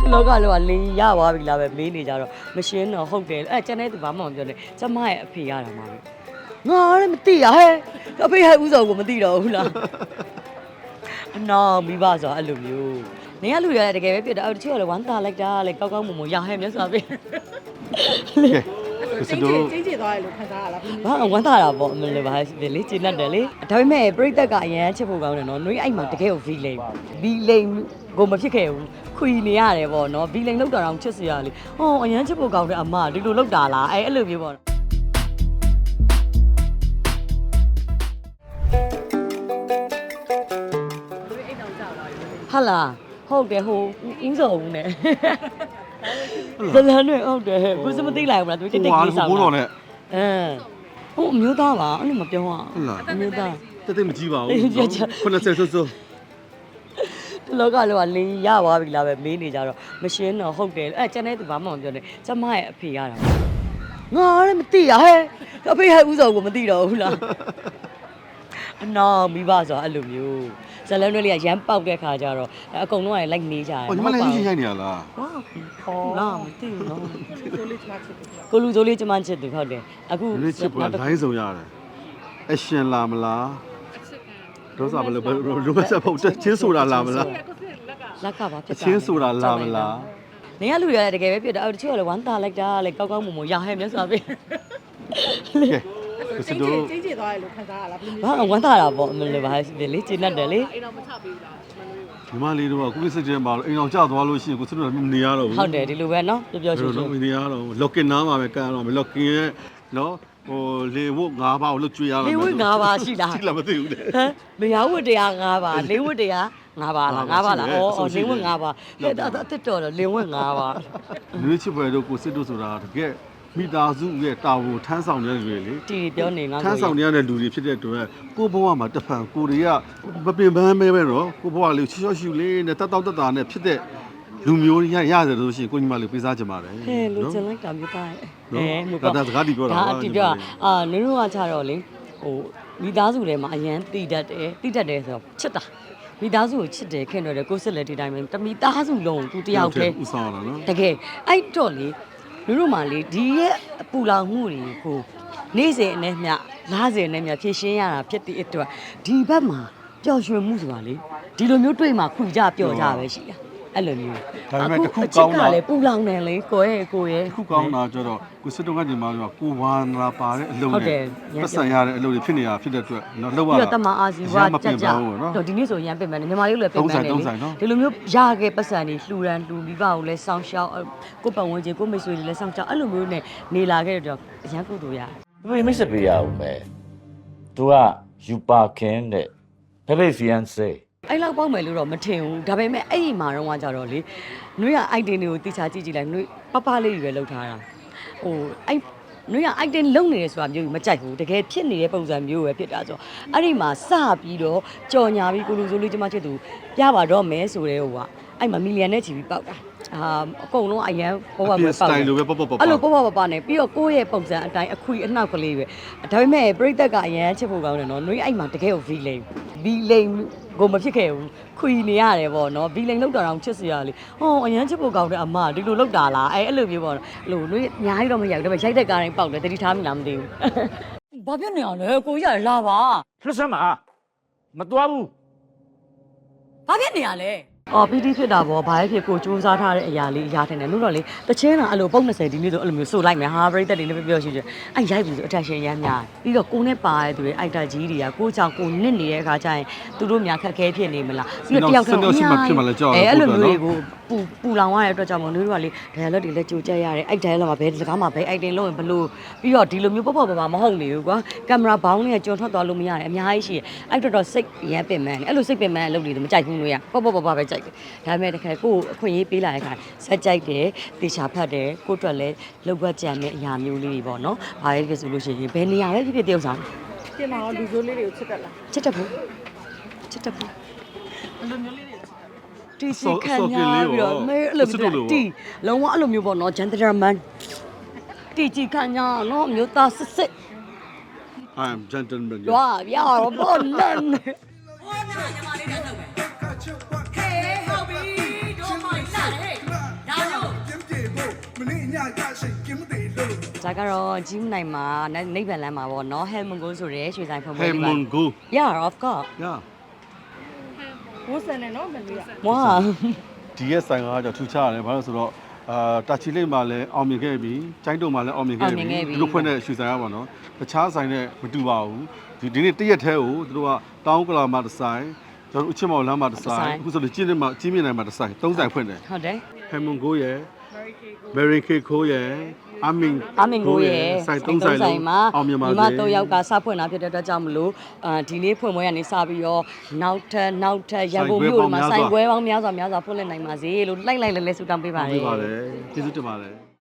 ဒီလောကလောကလင်းရသွားပြီလားပဲမေးနေကြတော့မရှင်းတော့ဟုတ်တယ်အဲ့ကျန်တဲ့သူဘာမှမပြောနဲ့ကျမရဲ့အဖေရတာမှာပဲငါလည်းမသိရဟဲ့အဖေဟဲ့ဥစ္စာကိုမသိတော့ဘူးလားအနော်မိဘဆိုတာအဲ့လိုမျိုးနေရလူရတကယ်ပဲပြတ်တော့တချို့ကလည်းဝမ်းသာလိုက်တာလေကောက်ကောက်မွန်မွန်ရဟဲ့မြတ်စွာဘုရားကဲကိုစစ်တို့ကျင်းကျင်းသွားရလို့ခံစားရလားဘာဝမ်းသာတာပေါ့အမလို့ပါလေကျင်းတတ်တယ်လေဒါပေမဲ့ပြိသက်ကအရန်ချစ်ဖို့ကောင်းတယ်နော်နှွေးအိုက်မှာတကယ်ကိုဗီလိန်ဗီလိန်ကိုမဖြစ်ခဲ့ဘူး ခွီနေရတယ်ပေါ့နော်ဗီလိန်လောက်တာတော့ချစ်စရာလေဟောအရန်ချစ်ဖို့ကောင်းတဲ့အမဒီလိုလောက်တာလားအဲအဲ့လိုမျိုးပေါ့ဟာလာဟုတ်တယ်ဟိုဦးစော်ဦးနဲ့ဇလန်နဲ့ဟုတ်တယ်ကိုစမသိလိုက်ဘူးလားသူတိတ်တိတ်ဟွာကြီးဆောင်ဘိုးတော်နဲ့အဲဟိုအမျိုးသားပါအဲ့လိုမပြောရအောင်ဟုတ်လားအမျိုးသားတက်တက်မကြည့်ပါဘူးအေးကြည့်ကြည့်90ဆိုဆို ဒီလောကလောကလင်းရသွားပြီလားပဲမေးနေကြတော့မရှင်းတော့ဟုတ်တယ်အဲ့ကျန်တဲ့သူဘာမှမပြောနဲ့ကျမရဲ့အဖေရတာငါလည်းမသိရဟဲ့အဖေဟဲ့ဥစ္စာကိုမသိတော့ဘူးလားအနော်မိဘဆိုတာအဲ့လိုမျိုးဇလန်တွေလေးကရမ်းပေါက်တဲ့ခါကျတော့အကုန်လုံးကလိုက်နေကြတယ်ဟောညီမလည်းရင်းရိုက်နေရလားဟာဟောလာမသိဘူးနော်ဆိုလေးချမချစ်တယ်ကိုလူစိုးလေးကျမချစ်သူဟုတ်တယ်အခုဒီနေ့ချစ်ပေါ်လိုင်းစုံရတယ်အရှင်လာမလား ဒေါသဘယ်လိုလိုမဆက်ဖို့ချင်းဆိုတာလာမလားလက်ကပါဖြစ်အချင်းဆိုတာလာမလားနေရလူရတကယ်ပဲပြတ်တော့တချို့ကလည်းဝမ်းသာလိုက်တာလေကောက်ကောက်မွန်မွန်ရဟဲ့မြတ်စွာဘုရားကဲကိုစစ်တို့ကျင်းကျင်းသွားရလို့ခံစားရလားဘာဝမ်းသာတာပေါ့အမလို့ပါလေကျင်းတတ်တယ်လေအိမ်တော်မချပေးဘူးလားညီမလေးတို့ကကိုစစ်တဲ့မှာအိမ်အောင်ကျသွားလို့ရှိရင်ကိုစစ်တို့မနေရတော့ဘူးဟုတ်တယ်ဒီလိုပဲနော်ပြောပြောဘယ်ရှင်းလိုရှလုပ်င်းမနေရတော့လော့ကင်နားမှာပဲကန်ရတော့မယ်လော့ကင်ရဲ့နော် ဟိုလေဝတ်၅ပါးကိုလွတ်ကျွေးရတော့လေးဝတ်၅ပါးရှိလားရှိလားမသိဘူးလေဟမ်မရဝတ်တရား၅ပါးလေးဝတ်တရား၅ပါးလား၅ပါးလားဩဩလေးဝတ်၅ပါးဟဲ့အတစ်တော်တော့လေးဝတ်၅ပါးလူချစ်ပွဲတို့ကိုစစ်တို့ဆိုတာတကယ်မိသားစုရဲ့တာဝန်ထမ်းဆောင်နေတဲ့လူတွေလေတီပြောနေငါထမ်းဆောင်နေရတဲ့လူတွေဖြစ်တဲ့အတွက်ကိုဘဝမှာတစ်ဖန်ကိုတွေကမပင်ပန်းမဲပဲတော့ကိုဘဝလေးချောချောရှူလေးနဲ့တက်တောက်တက်တာနဲ့ဖြစ်တဲ့ လူမျိုးရရတယ်လို့ရှိရင်ကိုညီမလေးပေးစားကြပါတယ်ဟဲ့လူချင်လိုက်တာမျိုးသားရဲ့နော်ဒါဒါစကားတီပြောတာဒါပါအတီပြောတာအာနင်တို့ကကြတော့လေဟိုမိသားစုထဲမှာအရန်တည်တတ်တယ်တည်တတ်တယ်ဆိုတော့ချစ်တာမိသားစုကိုချစ်တယ်ခင်တော့တယ်ကိုစစ်လက်ဒီတိုင်းပဲတမိသားစုလုံးသူတယောက်တည်းဥဆောင်တာနော်တကယ်အဲ့တော့လေလူတို့မှလေဒီရဲ့အပူလောင်မှုတွေကိုနေ့စဉ်နဲ့မျှလားစဉ်နဲ့မျှဖြည့်ရှင်းရတာဖြစ်တဲ့အတွက်ဒီဘက်မှာပျော်ရွှင်မှုဆိုတာလေဒီလိုမျိုးတွေ့မှခွေကြပျော်ကြပဲရှိတာ အဲ့လိုမျိုးဒါပေမဲ့တစ်ခုကောင်းတာလေပူလောင်တယ်လေကိုရဲ့ကိုရဲ့ခုကောင်းတာကျတော့ကိုစစ်တော့ကညီမတို့ကကိုဝါနာပါတဲ့အလုပ်ဟုတ်တယ် နဲ့ရမ်းပတ်စံရတဲ့အလုပ်တွေဖြစ်နေတာဖြစ်တဲ့အတွက်နော်လောက်ရပြီးတော့တမအာစီဝါမကြပြက်င်ကြပါဘူးနော် တော့ဒီနေ့ဆိုရမ်းပြင်မယ်ညီမလေးလည်းပြင်မယ်သုံးဆိုင်သုံးဆိုင်နော် ဒီလိုမျိုးရခဲ့ပတ်စံတွေလှူရန်လှူမိဘကိုလည်းစောင်းရှောက်အဲ့ကိုယ့်ပတ်ဝန်းကျင်ကိုယ့်မိတ်ဆွေတွေလည်းစောင်းရှောက်အဲ့လိုမျိုးနဲ့နေလာခဲ့တဲ့တော့အရန်ကုသိုလ်ရတယ်ဘယ်မိတ်ဆက်ပေးရအောင်ပဲသူကယူပါခင်တဲ့ဘယ်ဘယ်ဖီယန်ဆေ အဲ့လောက်ပေါက်မယ်လို့တော့မထင်ဘူးဒါပေမဲ့အဲ့ဒီမှာတော့ကကြတော့လေနှွေးက item တွေကိုတိချာကြည့်ကြည့်လိုက်နှွေးပပလေးတွေပဲလောက်ထားတာဟိုအဲ့နှွေးက item လုံနေတယ်ဆိုတာမျိုးကြီးမကြိုက်ဘူးတကယ်ဖြစ်နေတဲ့ပုံစံမျိုးပဲဖြစ်တာဆိုအဲ့ဒီမှာစပြီးတော့ကြော်ညာပြီးကိုလူဆိုလေးကျမချစ်သူပြပါတော့မယ်ဆိုတဲ့ဟိုကအဲ့မှာမီလီယံနဲ့ချီပြီးပေါက်တာအာအကုန်လုံးအရန်ဘောဘောပဲစပေါက်တိုင်တယ်လိုပဲပေါ့ပေါ့ပေါ့အဲ့လိုပေါ့ပေါ့ပေါ့ပေါ့နဲ့ပြီးတော့ကိုယ့်ရဲ့ပုံစံအတိုင်းအခွေအနှောက်ကလေးပဲဒါပေမဲ့ပြိသက်ကအရန်ချစ်ဖို့ကောင်းတယ်နော်နှွေးအိုက်မှာတကယ်ကိုဗီလိန်ဗီလိန် ကိုမဖြစ်ခဲ့ဘူးခွေနေရတယ်ပေါ့နော်ဗီလိန်လောက်တာတော့ချစ်စရာလေဟောအရန်ချစ်ဖို့ကောင်းတဲ့အမဒီလိုလောက်တာလားအဲအဲ့လိုမျိုးပေါ့နော်အဲ့လိုနှွေးအများကြီးတော့မရိုက်ဘူးဒါပေမဲ့ရိုက်တဲ့ကားတိုင်းပေါက်တယ်တတိထားမိလားမသိဘူးဘာဖြစ်နေအောင်လဲကိုကြီးကလာပါလှစမ်းမမတော်ဘူးဘာဖြစ်နေရလဲ အော်ပီတီဖြစ်တာပေါ့ဘာဖြစ်ကိုစူးစမ်းထားတဲ့အရာလေးအရာထင်တယ်လို့တော့လေတချင်းတာအဲ့လိုပုံ20ဒီနေ့ဆိုအဲ့လိုမျိုးစိုးလိုက်မယ်ဟာပရိသတ်တွေလည်းပြောရှိတယ်အဲ့ရိုက်ပြီဆိုအတက်ရှင်ရမ်းများပြီးတော့ကိုနဲ့ပါတဲ့သူတွေအိုက်တာကြီးတွေကကိုကြောင့်ကိုနစ်နေတဲ့အခါကျရင်သူတို့များခက်ခဲဖြစ်နေမလားပြီးတော့တယောက်တည်းအဲအဲ့လိုမျိုးတွေကိုပူပူလောင်ရတဲ့အတွက်ကြောင့်မို့လို့ကလေ dialogue တွေလည်းကြိုကြက်ရတယ်အဲ့ dialogue မှာဘယ်စကားမှာဘယ် item လုံးရင်ဘလို့ပြီးတော့ဒီလိုမျိုးပေါ့ပေါ့ပါပါမဟုတ်နေဘူးကွာကင်မရာဘောင်းနဲ့ကျွန်ထွက်သွားလို့မရတယ်အများကြီးရှိတယ်အဲ့တော့တော့စိတ်ရမ်းပင်ပန်းတယ်အဲ့လိုစိတ်ပင်ပန်းအလုပ်တွေမကြိုက်ဘူးလို့ရပေါ့ပေါ့ပါပါပဲကြိုက်တယ်ဒါပေမဲ့တခါကိုအခွင့်အရေးပေးလာတဲ့အခါစက်ကြိုက်တယ်တေချာဖတ်တယ်ကိုအတွက်လည်းလောက်ွက်ကြံတဲ့အရာမျိုးလေးတွေပေါ့နော်ဘာပဲဖြစ်ဆိုလို့ရှိရင်ဘယ်နေရာပဲဖြစ်ဖြစ်တယောက်ဆောင်ပြင်မှာလူဆိုးလေးတွေကိုချစ်တတ်လားချစ်တတ်ဘူးချစ်တတ်ဘူးတီစီခံညာပြီးတော့မဲအဲ့လိုမျိုးတီလုံးဝအဲ့လိုမျိုးပေါ့နော်ဂျန်တရာမန်တီကြီးခံညာနော်မျိုးသားစစ်စစ် I'm gentleman တွားပြတော့ဘောန ဒါကတော့ကြီးမနိုင်မှာနိဗ္ဗာန်လမ်းမှာပေါ့နော်ဟဲမွန်ကိုဆိုရဲရွှေဆိုင်ဖုံးဟဲပွဲလေးမွပါန်ဂို Yeah of course ရဝတ်ဆန်နေနော်မလေးကဝါဒီရဲ့ဆိုင်ကကြောင့်ထူခြားတယ်ဘာလို့လဲဆိုတော့အာတာချီလိတ်မှာလည်းအောင်မြင်ခဲ့ပြီကျိုင်းတုံမှာလည်းအောင်မြင်ခဲ့ပြီ ဒီလိုဖွင့်တဲ့ရွှေဆိုင်ကပါနော်တခြားဆိုင်နဲ့မတူပါဘူးဒီဒီနေ့တရက်ထဲကိုသူတို့ကတောင်းကလာမှာတစ်ဆိုင်ကျွန်တော်တို့အချစ်မောင်လမ်းမှာတစ်ဆိုင် အခုဆိုလို့ကျင်းနေမှာကျင်းမြင့်နိုင်မှာတစ်ဆိုင်သုံးဆိုင်ဖွင့်တယ် ဟုတ်တယ်ဟဲမွန်ဂိုရဲ့ မေရီကေကိုရဲ့အမင်အမင်ကိုရဲ့ဆိုင်သုံးဆိုင်လုံးမှာအောင်မြင်ပါစေဒီမှာတော့ယောက်ကစဖွင့်တာဖြစ်တဲ့အတွက်ကြောင့်မလို့အာဒီနေ့ဖွင့်ပွဲကနေစပြီးတော့နောက်ထပ်နောက်ထပ်ရန်ကုန်မြို့မှာဆိုင်ဆိုင်ပွဲပွဲပေါပေါင်းင်းများများစွာစွာများစွာဖွင့်လှစ်နိုင်ပါစေလို့လိုက်လိုက်လဲလဲဆုတောင်းပေးပါတပြယ်ပါတယ်ကျေးဇူးတင်ပါတယ်